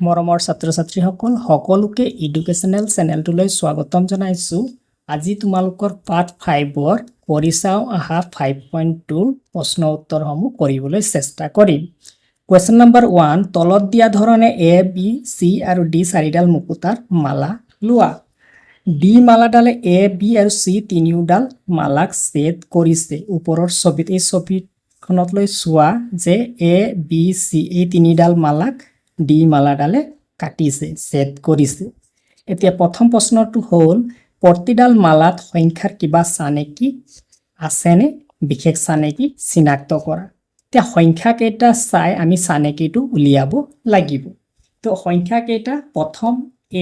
মৰমৰ ছাত্ৰ ছাত্ৰীসকল সকলোকে ইডুকেশ্যনেল চেনেলটোলৈ স্বাগতম জনাইছোঁ। আজি তোমালোকৰ পাৰ্ট ফাইভৰ কৰি চাওঁ অহা ফাইভ পইণ্ট টুৰ প্ৰশ্ন উত্তৰসমূহ কৰিবলৈ চেষ্টা কৰিম। কুৱেশ্যন নম্বৰ ওৱান তলত দিয়া ধৰণে এ বি চি আৰু ডি চাৰিডাল মুকুতাৰ মালা লোৱা। ডি মালাডালে এ বি আৰু চি তিনিওডাল মালাক ছেদ কৰিছে। ওপৰৰ ছবিত এই ছবিখনত লৈ চোৱা যে এ বি চি এই তিনিডাল মালাক ডি মালাডালে কাটিছে, ছেদ কৰিছে। এতিয়া প্ৰথম প্ৰশ্নটো হ'ল প্ৰতিডাল মালাত সংখ্যাৰ কিবা চানেকি আছেনে বিশেষ চানেকি চিনাক্ত কৰা। এতিয়া সংখ্যা কেইটা চাই আমি চানেকিটো উলিয়াব লাগিব। তো সংখ্যা কেইটা? প্ৰথম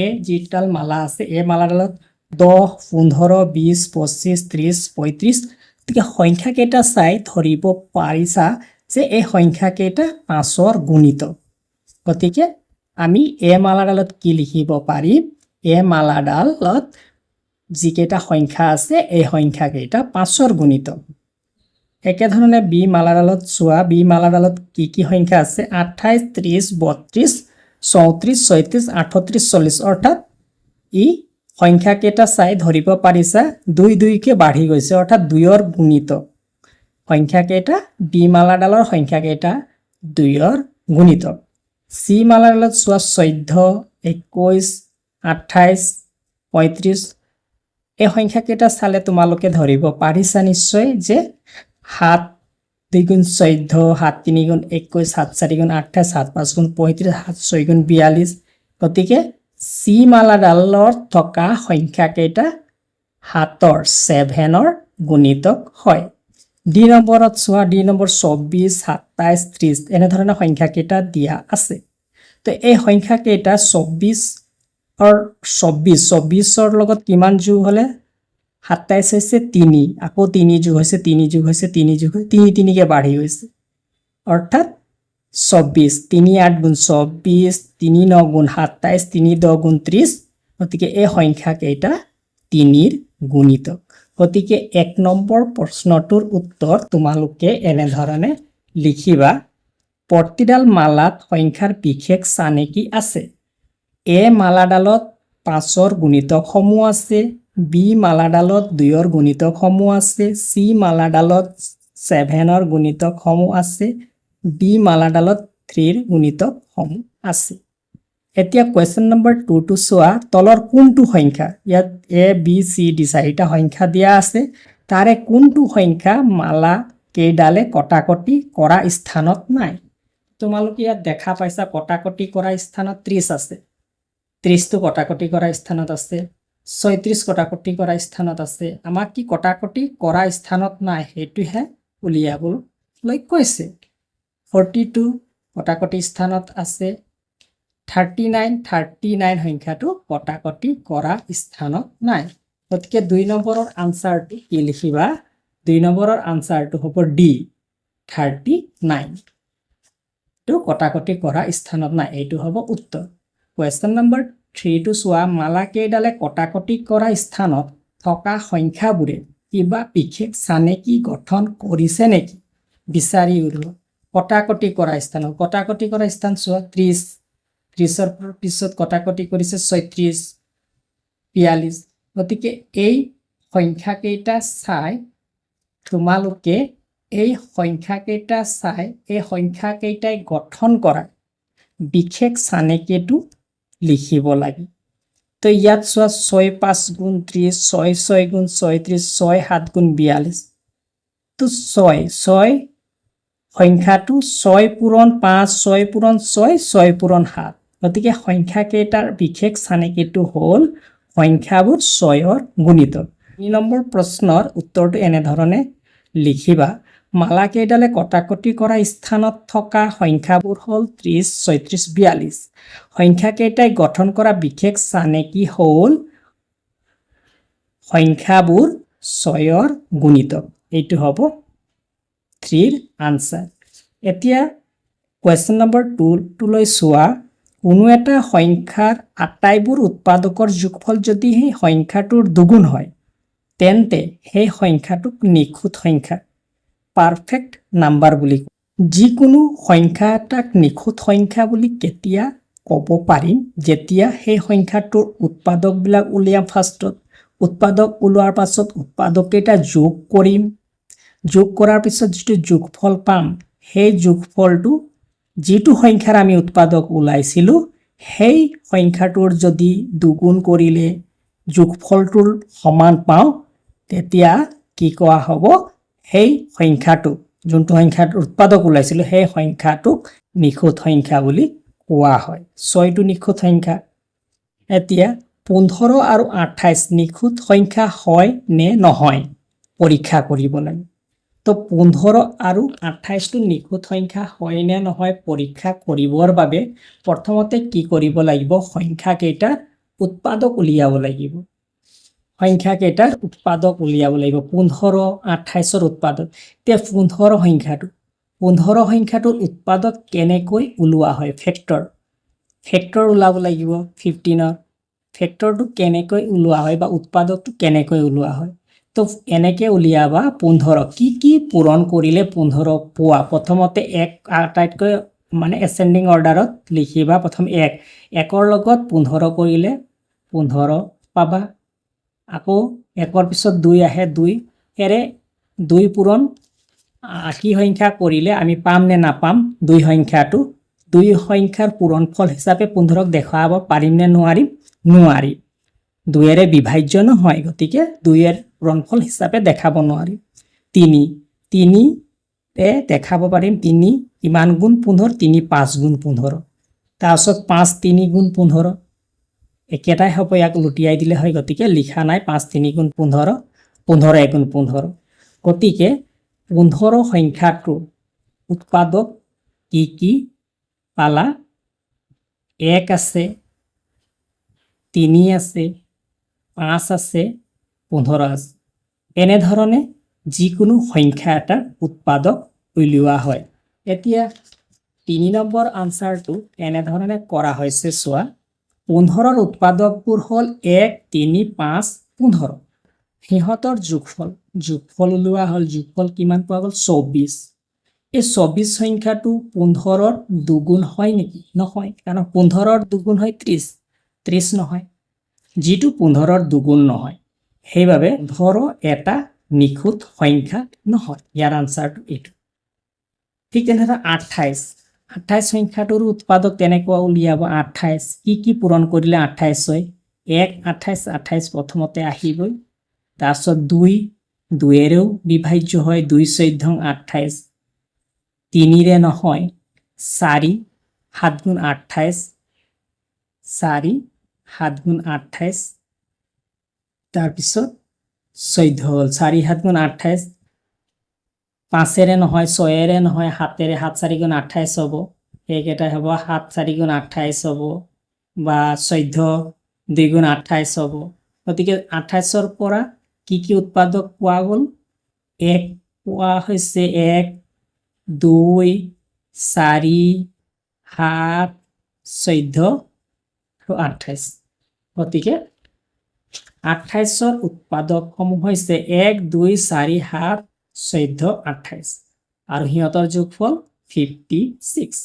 এ যিডাল মালা আছে এই মালাডালত দহ, পোন্ধৰ, বিছ, পঁচিছ, ত্ৰিছ, পঁয়ত্ৰিছ, গতিকে সংখ্যা কেইটা চাই ধৰিব পাৰিছা যে এই সংখ্যা কেইটা পাঁচৰ গুণিত গতিকে আমি এ মালাডালত কি লিখিব পাৰিম এ মালাডালত যিকেইটা সংখ্যা আছে, এই সংখ্যাকেইটা পাঁচৰ গুণিত একেধৰণে বি মালাডালত চোৱা, বি মালাডালত কি কি সংখ্যা আছে? আঠাইছ, ত্ৰিছ, বত্ৰিছ, চৌত্ৰিছ, ছয়ত্ৰিছ, আঠত্ৰিছ, চল্লিছ। অৰ্থাৎ ই সংখ্যাকেইটা চাই ধৰিব পাৰিছা, দুই দুইকৈ বাঢ়ি গৈছে, অৰ্থাৎ দুইৰ গুণিত সংখ্যাকেইটা, বি মালাডালৰ সংখ্যাকেইটা, দুইৰ গুণিত চি মালাডালত চোৱা চৈধ্য, একৈছ, আঠাইছ, পঁয়ত্ৰিছ, এই সংখ্যাকেইটা চালে তোমালোকে ধৰিব পাৰিছা নিশ্চয় যে সাত দুই গুণ চৈধ্য, সাত তিনি গুণ একৈছ, সাত চাৰি গুণ আঠাইছ, সাত পাঁচ গুণ পঁয়ত্ৰিছ, সাত ছয় গুণ বিয়াল্লিছ। গতিকে চি মালাডালত থকা সংখ্যাকেইটা সাতৰ, ছেভেনৰ গুণিতক হয়। ডি নম্বৰত চোৱা, ডি নম্বৰ চৌব্বিছ, সাতাইছ, ত্ৰিছ এনেধৰণৰ সংখ্যাকেইটা দিয়া আছে। তো এই সংখ্যাকেইটা চৌব্বিছৰ চৌব্বিছ চৌব্বিছৰ লগত কিমান যোগ হ'লে? সাতাইছ হৈছে তিনি, আকৌ তিনি যোগ হৈছে, তিনি যোগ হৈছে, তিনি যোগ হৈ, তিনি তিনিকৈ বাঢ়ি গৈছে। অৰ্থাৎ চৌব্বিছ, তিনি আঠ গুণ চৌব্বিছ, তিনি ন গুণ সাতাইছ, তিনি দহ গুণ ত্ৰিছ, গতিকে এই সংখ্যাকেইটা তিনিৰ গুণিতক। গতিকে এক নম্বৰ প্ৰশ্নটোৰ উত্তৰ তোমালোকে এনেধৰণে লিখিবা। প্ৰতিডাল মালাত সংখ্যাৰ বিশেষ চানেকি আছে? এ মালাডালত পাঁচৰ গুণিতকসমূহ আছে, বি মালাডালত দুইৰ গুণিতকসমূহ আছে, চি মালাডালত ছেভেনৰ গুণিতকসমূহ আছে, ডি মালাডালত থ্ৰীৰ গুণিতকসমূহ আছে। এতিয়া কুৱেশ্যন নম্বৰ টুটো চোৱা, তলৰ কোনটো সংখ্যা? ইয়াত এ বি চি ডি চাৰিটা সংখ্যা দিয়া আছে। তাৰে কোনটো সংখ্যা মালা কেইডালে কটাকটি কৰা স্থানত নাই? তোমালোকে ইয়াত দেখা পাইছা কটাকটি কৰা স্থানত ত্ৰিছ আছে। ত্ৰিছটো কটাকটি কৰা স্থানত আছে। ছয়ত্ৰিছ কটাকটি কৰা স্থানত আছে। আমাক কি কটাকটি কৰা স্থানত নাই সেইটোহে উলিয়াবলৈ কৈছে। ফৰ্টি টু কটাকটি স্থানত আছে। থাৰ্টি নাইন থাৰ্টি নাইন সংখ্যাটো কটাকটি কৰা স্থানত নাই। গতিকে দুই নম্বৰৰ আনচাৰটো কি লিখিবা? দুই নম্বৰৰ আনচাৰটো হ'ব ডি থাৰ্টি নাইন টো কটাকটি কৰা স্থানত নাই, এইটো হ'ব উত্তৰ। কুৱেশ্যন নম্বৰ থ্ৰীটো চোৱা মালা কেইডালে কটাকটি কৰা স্থানত থকা সংখ্যাবোৰে কিবা বিশেষ চানেকি গঠন কৰিছে নেকি? বিচাৰি উলিওৱা। কটাকটি কৰা স্থানত, কটাকটি কৰা স্থান চোৱা, ত্ৰিছ। ত্ৰিছৰ পিছত কটাকটি কৰিছে ছয়ত্ৰিছ, বিয়াল্লিছ। গতিকে এই সংখ্যাকেইটা চাই তোমালোকে এই সংখ্যাকেইটা চাই, এই সংখ্যাকেইটাই গঠন কৰা। বিশেষ চানেকিটো লিখিব লাগে। তো ইয়াত চোৱা ছয় পাঁচ গুণ ত্ৰিছ, ছয় ছয় গুণ ছয়ত্ৰিছ, ছয়, সাত গুণ বিয়াল্লিছ। তো ছয় ছয় সংখ্যাটো ছয় পূৰণ পাঁচ, ছয় পূৰণ ছয় ছয় পূৰণ সাত। গতিকে সংখ্যাকেইটাৰ বিশেষ চানেকিটো হ'ল সংখ্যাবোৰ ছয়ৰ গুণিত। তিনি নম্বৰ প্ৰশ্নৰ উত্তৰটো এনেধৰণে, লিখিবা, মালা কেইডালে কটাকটি কৰা স্থানত থকা সংখ্যাবোৰ হ'ল ত্ৰিছ ছয়ত্ৰিছ বিয়াল্লিছ সংখ্যাকেইটাই গঠন কৰা বিশেষ চানেকি হ'ল? সংখ্যাবোৰ ছয়ৰ গুণিতক এইটো হ'ব থ্ৰীৰ আনচাৰ। এতিয়া কুৱেশ্যন নম্বৰ টুটোলৈ চোৱা। কোনো এটা সংখ্যাৰ আটাইবোৰ উৎপাদকৰ যোগফল যদি সেই সংখ্যাটোৰ দুগুণ হয় তেন্তে সেই সংখ্যাটোক নিখুঁত সংখ্যা পাৰফেক্ট নাম্বাৰ বুলি কয়। যিকোনো সংখ্যা এটাক নিখুঁত সংখ্যা বুলি কেতিয়া ক'ব পাৰিম? যেতিয়া সেই সংখ্যাটোৰ উৎপাদকবিলাক উলিয়াম ফাৰ্ষ্টত উৎপাদক ওলোৱাৰ পাছত উৎপাদককেইটা যোগ কৰিম। যোগ কৰাৰ পিছত যিটো যোগফল পাম সেই যোগফলটো যিটো সংখ্যাৰ আমি উৎপাদক ওলাইছিলোঁ, সেই সংখ্যাটোৰ যদি দুগুণ কৰিলে যোগফলটোৰ সমান পাওঁ, তেতিয়া কি কোৱা হ'ব? সেই সংখ্যাটো, যোনটো সংখ্যাত উৎপাদক ওলাইছিলোঁ, সেই সংখ্যাটোক নিখুঁত সংখ্যা বুলি কোৱা হয়। ছয়টো নিখুঁত সংখ্যা। এতিয়া পোন্ধৰ আৰু আঠাইছ নিখুঁত সংখ্যা হয় নে নহয় পৰীক্ষা কৰিব লাগে তো পোন্ধৰ আৰু আঠাইছটো নিখুঁত সংখ্যা হয় নে নহয় পৰীক্ষা কৰিবৰ বাবে প্ৰথমতে কি কৰিব লাগিব? সংখ্যাকেইটাৰ উৎপাদক উলিয়াব লাগিব। সংখ্যাকেইটাৰ উৎপাদক উলিয়াব লাগিব? পোন্ধৰ আঠাইছৰ উৎপাদক। এতিয়া পোন্ধৰ সংখ্যাটো, পোন্ধৰ সংখ্যাটোৰ উৎপাদক কেনেকৈ ওলোৱা হয়? ফেক্টৰ ফেক্টৰ ওলাব লাগিব। ফিফটিনৰ ফেক্টৰটো কেনেকৈ ওলোৱা হয় বা উৎপাদকটো কেনেকৈ ওলোৱা হয়? তো এনেকৈ উলিয়াবা পোন্ধৰ। কি কি পূৰণ কৰিলে পোন্ধৰ পোৱা? প্ৰথমতে এক, আটাইতকৈ মানে এচেণ্ডিং অৰ্ডাৰত লিখিবা প্ৰথম এক। একৰ লগত পোন্ধৰ কৰিলে পোন্ধৰ পাবা। আকৌ একৰ পিছত দুই আহে দুই। এৰে দুই পূৰণ আশী সংখ্যা কৰিলে আমি পাম নে নাপাম? দুই সংখ্যাটো। দুই সংখ্যাৰ পূৰণফল হিচাপে পোন্ধৰক দেখুৱাব পাৰিম নে নোৱাৰিম? নোৱাৰিম দুয়েৰে বিভাজ্য নহয়, গতিকে দুইৰ পূৰণফল হিচাপে দেখাব নোৱাৰিম তিনি তিনিৰে দেখাব পাৰিম তিনি, কিমান গুণ পোন্ধৰ, তিনি, পাঁচ গুণ পোন্ধৰ। তাৰপিছত পাঁচ, তিনি গুণ পোন্ধৰ। একেটাই হ'ব, ইয়াক লুটিয়াই দিলে হয়, গতিকে লিখা নাই, পাঁচ, তিনি গুণ পোন্ধৰ পোন্ধৰ এগুণ পোন্ধৰ। গতিকে পোন্ধৰ সংখ্যাটোৰ উৎপাদক কি কি পালা? এক আছে, তিনি আছে, পাঁচ আছে পোন্ধৰ আছে। এনেধৰণে যিকোনো সংখ্যা এটাৰ উৎপাদক উলিওৱা হয়। এতিয়া তিনি নম্বৰ আনচাৰটো এনেধৰণে কৰা হৈছে, চোৱা। পোন্ধৰৰ উৎপাদকবোৰ হ'ল এক, তিনি, পাঁচ, পোন্ধৰ। সিহঁতৰ যোগফল যোগফল ওলোৱা হ'ল, যোগফল কিমান পোৱা গ'ল? চৌব্বিছ এই চৌব্বিছ সংখ্যাটো পোন্ধৰৰ দুগুণ হয় নেকি? নহয়, কাৰণ পোন্ধৰৰ দুগুণ হয় ত্ৰিছ। ত্ৰিছ নহয়। যিটো পোন্ধৰৰ দুগুণ নহয়। সেইবাবে পোন্ধৰ এটা নিখুঁত সংখ্যা নহয়। ইয়াৰ আনচাৰটো এইটো ঠিক তেনেদৰে আঠাইছ। আঠাইছ সংখ্যাটোৰ উৎপাদক তেনেকুৱা উলিয়াব? আঠাইছ, কি কি পূৰণ কৰিলে আঠাইছ হয়? এক, আঠাইছ আঠাইছ প্ৰথমতে আহিবই। তাৰপিছত দুই দুয়েৰেও বিভাজ্য হয়। দুই চৈধ্য, আঠাইছ। তিনিৰে নহয়। চাৰি, সাত গুণ আঠাইছ। চাৰি, সাত গুণ আঠাইছ। তাৰপিছত চৈধ্য হ'ল। চাৰি সাত গুণ আঠাইছ, পাঁচেৰে নহয়, ছয়েৰে নহয়, সাতেৰে, সাত চাৰি গুণ আঠাইছ হ'ব। সেইকেইটাই হ'ব, সাত চাৰি গুণ আঠাইছ হ'ব বা চৈধ্য দুই গুণ আঠাইছ হ'ব। গতিকে আঠাইছৰ পৰা কি কি উৎপাদক পোৱা গ'ল? এক পোৱা হৈছে এক, দুই, চাৰি, সাত, চৈধ্য আৰু আঠাইছ। গতিকে আঠাইছৰ উৎপাদকসমূহ হৈছে এক, দুই, চাৰি, সাত, চৈধ্য আঠাইছ আৰু সিহঁতৰ যোগফল ফিফটি ছিক্স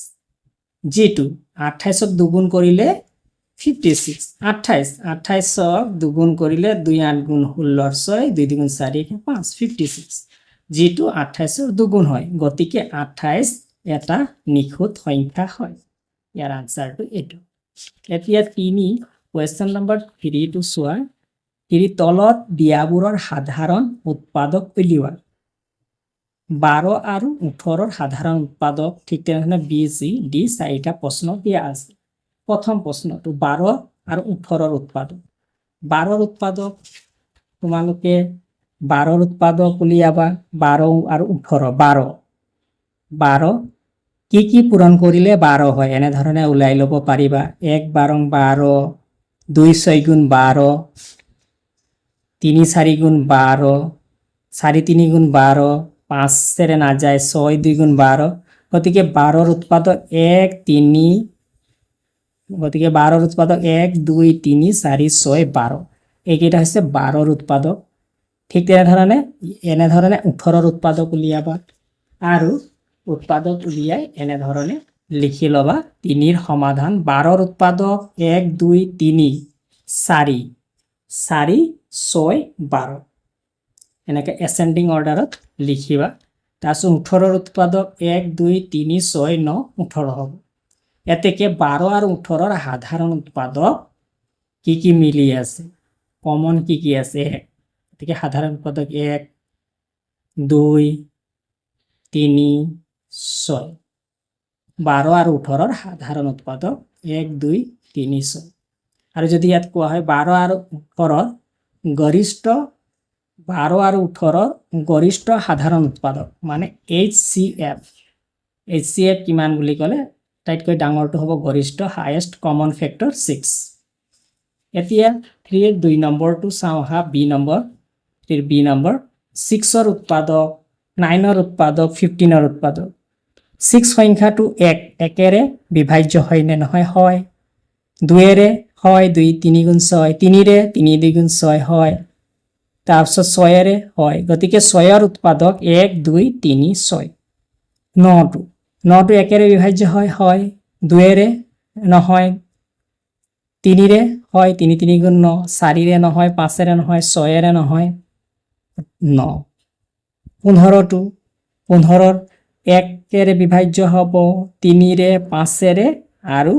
যিটো আঠাইছক দুগুণ কৰিলে ফিফটি ছিক্স আঠাইছ আঠাইছক দুগুণ কৰিলে দুই আঠ গুণ ষোল্লৰ ছয়, দুই দুগুণ চাৰি পাঁচ ফিফটি ছিক্স যিটো আঠাইছৰ দুগুণ হয়, গতিকে আঠাইছ এটা নিখুঁত সংখ্যা হয়। ইয়াৰ আনচাৰটো এইটো। এতিয়া তিনি কুৱেশ্যন নম্বৰ থ্ৰীটো চোৱা। থ্ৰী তলত দিয়াবোৰৰ সাধাৰণ উৎপাদক উলিওৱা বাৰ আৰু ওঠৰৰ সাধাৰণ উৎপাদক ঠিক তেনেধৰণে বি চি ডি, চাৰিটা প্ৰশ্ন দিয়া আছে। প্ৰথম প্ৰশ্নটো, বাৰ আৰু ওঠৰৰ উৎপাদক। বাৰৰ উৎপাদক, তোমালোকে বাৰৰ উৎপাদক উলিয়াবা, বাৰ আৰু ওঠৰ, বাৰ। বাৰ, কি কি পূৰণ কৰিলে বাৰ হয়, এনেধৰণে ওলাই ল'ব পাৰিবা। এক বাৰং বাৰ, দুই ছয় গুণ বাৰ তিনি চাৰি গুণ বাৰ, চাৰি তিনি গুণ বাৰ পাঁচেৰে নাযায়, ছয় দুই গুণ বাৰ। গতিকে বাৰৰ উৎপাদক এক, তিনি, গতিকে বাৰৰ উৎপাদক এক, দুই, তিনি, চাৰি, ছয়, বাৰ। এইকেইটা হৈছে বাৰৰ উৎপাদক ঠিক তেনেধৰণে, এনেধৰণে ওঠৰৰ উৎপাদক উলিয়াবা আৰু উৎপাদক উলিয়াই এনেধৰণে লিখি ল'বা। তিনিৰ সমাধান, বাৰৰ উৎপাদক এক, দুই, তিনি, চাৰি। চাৰি ছয় বাৰ। এনেকৈ এচেণ্ডিং অৰ্ডাৰত লিখিবা। তাৰপিছত ওঠৰৰ উৎপাদক এক, দুই, তিনি, ছয়, ন, ওঠৰ হ'ব। এতেকে বাৰ আৰু ওঠৰৰ সাধাৰণ উৎপাদক কি কি মিলি আছে? কমন কি কি আছে? এক গতিকে সাধাৰণ উৎপাদক এক, দুই, তিনি, ছয়। বাৰ আৰু ওঠৰৰ সাধাৰণ উৎপাদক এক, দুই, তিনি, ছয়। আৰু যদি ইয়াত কোৱা হয় বাৰ আৰু ওঠৰৰ গৰিষ্ঠ বাৰ আৰু ওঠৰৰ গৰিষ্ঠ সাধাৰণ উৎপাদক মানে H C F H C F কিমান বুলি ক'লে আটাইতকৈ ডাঙৰটো হ'ব গৰিষ্ঠ হায়েষ্ট কমন ফেক্টৰ ছিক্স এতিয়া থ্ৰীৰ দুই নম্বৰটো চাওঁ আহা বি নম্বৰ থ্ৰীৰ বি নম্বৰ। ছিক্সৰ উৎপাদক নাইনৰ উৎপাদক ফিফটিনৰ উৎপাদক। ছিক্স সংখ্যাটো এক, একেৰে বিভাজ্য হয় নে নহয় হয়? দুয়েৰে হয় দুই তিনি গুণ ছয়। তিনিৰে তিনি দুই গুণ ছয় হয়। তাৰপিছত ছয়েৰে হয়। গতিকে ছয়ৰ উৎপাদক এক, দুই, তিনি, ছয়। নটো। নটো একেৰে বিভাজ্য হয় হয়। দুয়েৰে নহয়। তিনিৰে হয়, তিনি তিনি গুণ ন। চাৰিৰে নহয়, পাঁচেৰে নহয়, ছয়েৰে নহয়, ন। পোন্ধৰটো। পোন্ধৰৰ একেৰে বিভাজ্য হ'ব তিনিৰে, পাঁচেৰে আৰু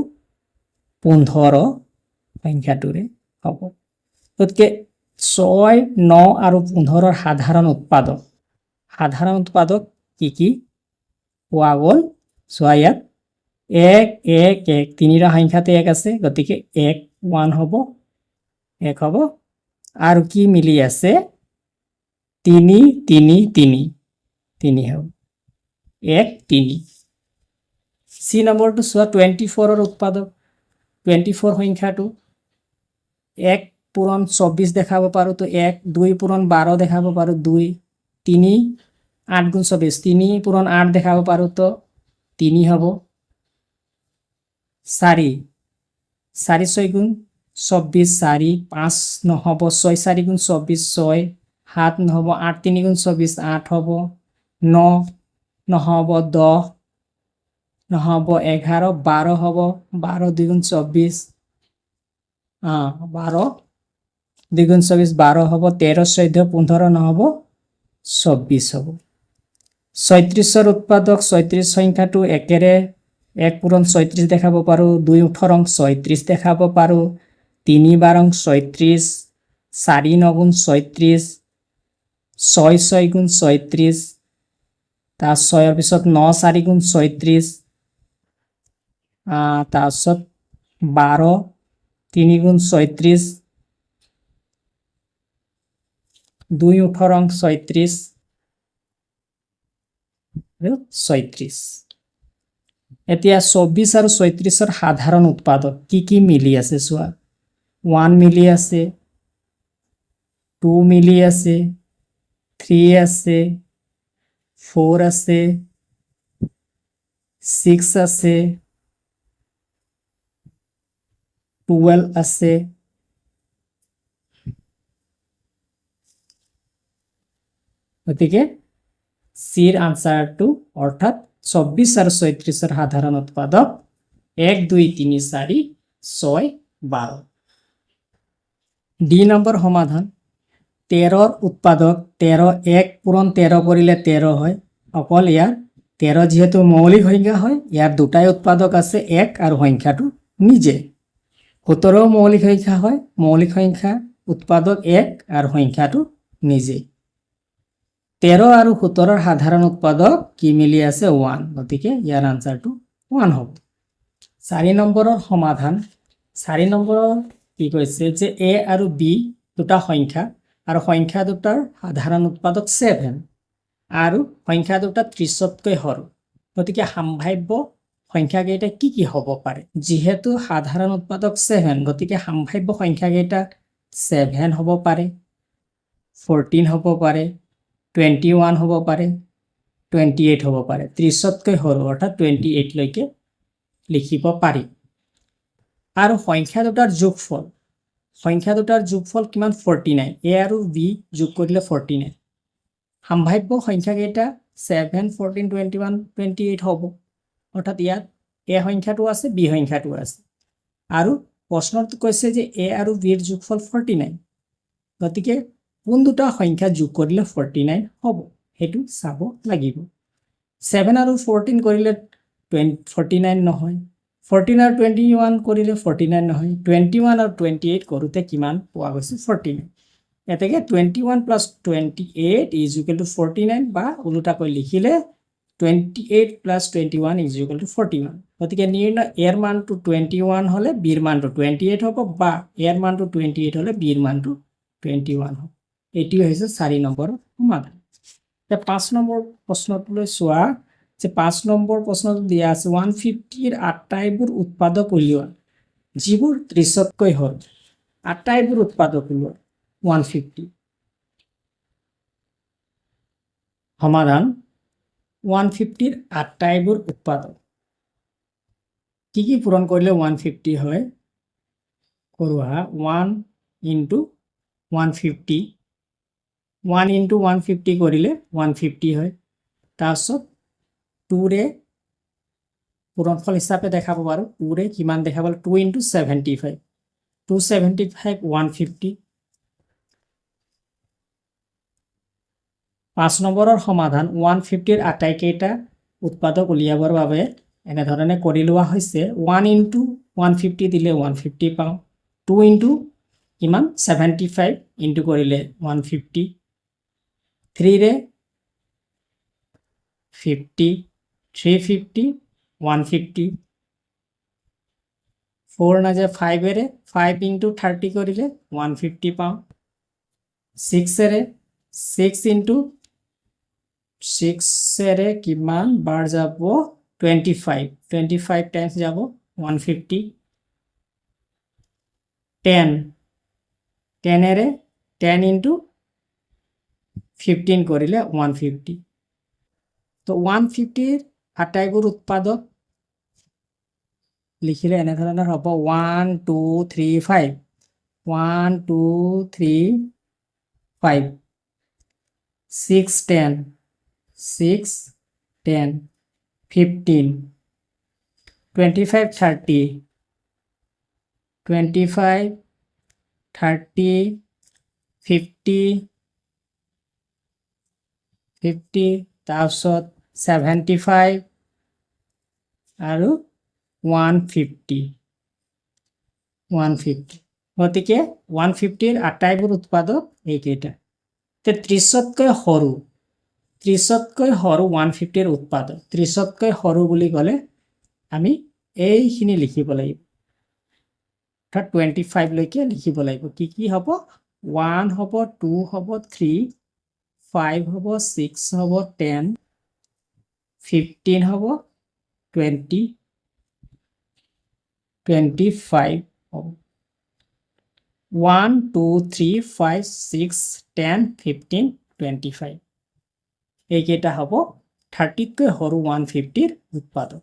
পোন্ধৰ। সংখ্যাটোৰে হ'ব। গতিকে ছয়, ন আৰু পোন্ধৰৰ সাধাৰণ উৎপাদক। সাধাৰণ উৎপাদক কি কি? পোৱা গ'ল। চোৱা ইয়াত। এক এক এক তিনিটা সংখ্যাতে এক আছে, গতিকে এক, ওৱান হ'ব। এক হ'ব। আৰু কি মিলি আছে? তিনি তিনি তিনি। তিনি হ'ব। এক, তিনি। চি নম্বৰটো চোৱা টুৱেণ্টি ফ'ৰৰ উৎপাদক। টুৱেণ্টি ফ'ৰ সংখ্যাটো। এক পূৰণ চৌব্বিছ দেখাব পাৰোঁ, তো এক, দুই পূৰণ বাৰ দেখাব পাৰোঁ, দুই, তিনি, আঠ গুণ চৌব্বিছ তিনি পূৰণ আঠ দেখাব পাৰোঁ, তো তিনি হ'ব। চাৰি চাৰি ছয় গুণ চৌব্বিছ চাৰি, পাঁচ নহ'ব, ছয়, চাৰি গুণ চৌব্বিছ ছয়, সাত নহ'ব, আঠ, তিনি গুণ চৌব্বিছ আঠ হ'ব। ন নহ'ব, দহ নহ'ব, এঘাৰ, বাৰ হ'ব, বাৰ দুগুণ চৌব্বিছ বাৰ দুগুণ চৌব্বিছ বাৰ হ'ব তেৰ চৈধ্য পোন্ধৰ নহ'ব চৌব্বিছ হ'ব। ছয়ত্ৰিছৰ উৎপাদক ছয়ত্ৰিছ সংখ্যাটো একেৰে এক পূৰণ ছয়ত্ৰিছ দেখাব পাৰোঁ, দুই ওঠৰ ছয়ত্ৰিছ দেখাব পাৰোঁ, তিনি বাৰ ছয়ত্ৰিছ চাৰি নগুণ ছয়ত্ৰিছ ছয় ছয় গুণ ছয়ত্ৰিছ তাৰ ছয়ৰ পিছত ন চাৰি গুণ ছয়ত্ৰিছ তাৰপিছত বাৰ তিনি গুণ ছয়ত্ৰিছ দুই ওঠৰ অঙ্ক ছয়ত্ৰিছ আৰু ছয়ত্ৰিছ এতিয়া চৌব্বিছ আৰু ছয়ত্ৰিছৰ সাধাৰণ উৎপাদক কি কি মিলি আছে চোৱা? ওৱান মিলি আছে, টু মিলি আছে, থ্ৰী আছে, ফ'ৰ আছে, ছিক্স আছে টুৱেলভ আছে। গতিকে, চিৰ আনচাৰটো অৰ্থাৎ চৌব্বিছ আৰু ছয়ত্ৰিছৰ সাধাৰণ উৎপাদক, এক, দুই, তিনি, চাৰি, ছয়, বাৰ। ডি নম্বৰ সমাধান। তেৰৰ উৎপাদক, তেৰ, এক, পূৰণ তেৰ কৰিলে তেৰ হয়। অকল ইয়াৰ, তেৰ যিহেতু মৌলিক সংখ্যা হয়, ইয়াৰ দুটাই উৎপাদক আছে এক আৰু সংখ্যাটো নিজে। সোতৰও মৌলিক সংখ্যা হয়। মৌলিক সংখ্যা উৎপাদক এক আৰু সংখ্যাটো নিজে তেৰ আৰু সোতৰৰ সাধাৰণ উৎপাদক কি মিলি আছে? ওৱান। গতিকে ইয়াৰ আনচাৰটো ওৱান হ'ব। চাৰি নম্বৰৰ সমাধান। চাৰি নম্বৰৰ কি কৈছে যে এ আৰু বি দুটা সংখ্যা আৰু সংখ্যা দুটাৰ সাধাৰণ উৎপাদক ছেভেন। আৰু সংখ্যা দুটা ত্ৰিছতকৈ সৰু। গতিকে সাম্ভাৱ্য সংখ্যাকেইটা কি কি হ'ব পাৰে? যিহেতু সাধাৰণ উৎপাদক ছেভেন গতিকে সাম্ভাৱ্য সংখ্যাকেইটা ছেভেন হ'ব পাৰে ফৰ্টিন হ'ব পাৰে টুৱেণ্টি ওৱান হ'ব পাৰে টুৱেণ্টি এইট হ'ব পাৰে। ত্ৰিছতকৈ সৰু, অৰ্থাৎ টুৱেণ্টি এইটলৈকে লিখিব পাৰি। আৰু সংখ্যা দুটাৰ যোগফল, সংখ্যা দুটাৰ যোগফল কিমান? ফৰ্টি নাইন এ আৰু বি যোগ কৰিলে ফৰ্টি নাইন সাম্ভাৱ্য সংখ্যাকেইটা seven fourteen twenty one twenty eight হ'ব। অৰ্থাৎ ইয়াত এ সংখ্যাটো আছে, বি সংখ্যাটো আছে। আৰু প্ৰশ্নত কৈছে যে এ আৰু বিৰ যোগফল ফৰ্টি নাইন গতিকে কোন দুটা সংখ্যা যোগ কৰিলে ফৰ্টি নাইন হ'ব, সেইটো চাব লাগিব। ছেভেন আৰু ফৰ্টিন কৰিলে টুৱেণ্টি ফৰ্টি নাইন নহয়। ফৰ্টিন আৰু টুৱেণ্টি ওৱান কৰিলে ফৰ্টি নাইন নহয়। টুৱেণ্টি ওৱান আৰু টুৱেণ্টি এইট কৰোঁতে কিমান পোৱা গৈছে ফৰ্টি নাইন এতেকে twenty one plus twenty eight is equal to forty nine বা ওলোটাকৈ লিখিলে twenty eight plus twenty one is equal to forty one গতিকে নিৰ্ণয় এৰ মানটো টুৱেণ্টি ওৱান হ'লে বিৰ মানটো টুৱেণ্টি এইট হ'ব বা এৰ মানটো টুৱেণ্টি এইট হ'লে বিৰ মানটো টুৱেণ্টি ওৱান হ'ব। এইটোৱে হৈছে চাৰি নম্বৰৰ সমাধান এতিয়া পাঁচ নম্বৰ প্ৰশ্নটোলৈ চোৱা যে পাঁচ নম্বৰ প্ৰশ্নটো দিয়া আছে ওৱান ফিফটিৰ আটাইবোৰ উৎপাদক উলিওৱা যিবোৰ ত্ৰিছতকৈ হ'ল আটাইবোৰ উৎপাদক উলিওৱা ওৱান ফিফটি সমাধান ওৱান ফিফটিৰ আটাইবোৰ উৎপাদক কি কি পূৰণ কৰিলে ওৱান ফিফটি হয়? কৰোঁ আহা one into one fifty one into one fifty কৰিলে ওৱান ফিফটি হয় তাৰপিছত টুৰে পূৰণফল হিচাপে দেখাব পাৰোঁ। টুৰে কিমান দেখাব two into seventy five two seventy five one fifty পাঁচ নম্বৰৰ সমাধান ওৱান ফিফটিৰ আটাইকেইটা উৎপাদক উলিয়াবৰ বাবে এনেধৰণে কৰি লোৱা হৈছে। ওৱান ইনটু ওৱান ফিফটি দিলে ওৱান ফিফটি পাওঁ। টু ইনটু কিমান? ছেভেণ্টি ফাইভ ইনটু কৰিলে one fifty. থ্ৰীৰে fifty. Three fifty, one fifty. Four নাযায় ফাইভেৰে ফাইভ ইনটু থাৰ্টি কৰিলে ওৱান ফিফটি পাওঁ। ছিক্সেৰে ছিক্স ইনটু ছিক্সেৰে কিমান বাৰ যাব twenty five twenty five times যাব ওৱান ফিফটি টেন টেনেৰে টেন ইনটু ফিফটিন কৰিলে ওৱান ফিফটি তো ওৱান ফিফটিৰ আটাইবোৰ উৎপাদক লিখিলে এনেধৰণৰ হ'ব one two three five one two three five six ten six ten, fifteen twenty five thirty twenty five thirty fifty fifty তাৰপিছত ছেভেণ্টি ফাইভ আৰু ওৱান ফিফটি ওৱান ফিফটি গতিকে ওৱান ফিফটিৰ আটাইবোৰ উৎপাদক এইকেইটা এতিয়া ত্ৰিছতকৈ সৰু ত্ৰিছতকৈ সৰু ওৱান ফিফটিৰ উৎপাদক। ত্ৰিছতকৈ সৰু বুলি ক'লে আমি এইখিনি লিখিব লাগিব। অৰ্থাৎ টুৱেণ্টি ফাইভলৈকে লিখিব লাগিব। কি কি হ'ব? ওৱান হ'ব টু হ'ব থ্ৰী ফাইভ হ'ব ছিক্স হ'ব টেন ফিফটিন হ'ব টুৱেণ্টি টুৱেণ্টি ফাইভ হ'ব। One two three five six ten fifteen twenty five এইকেইটা হ'ব থাৰ্টিতকৈ সৰু ওৱান ফিফটিৰ উৎপাদক।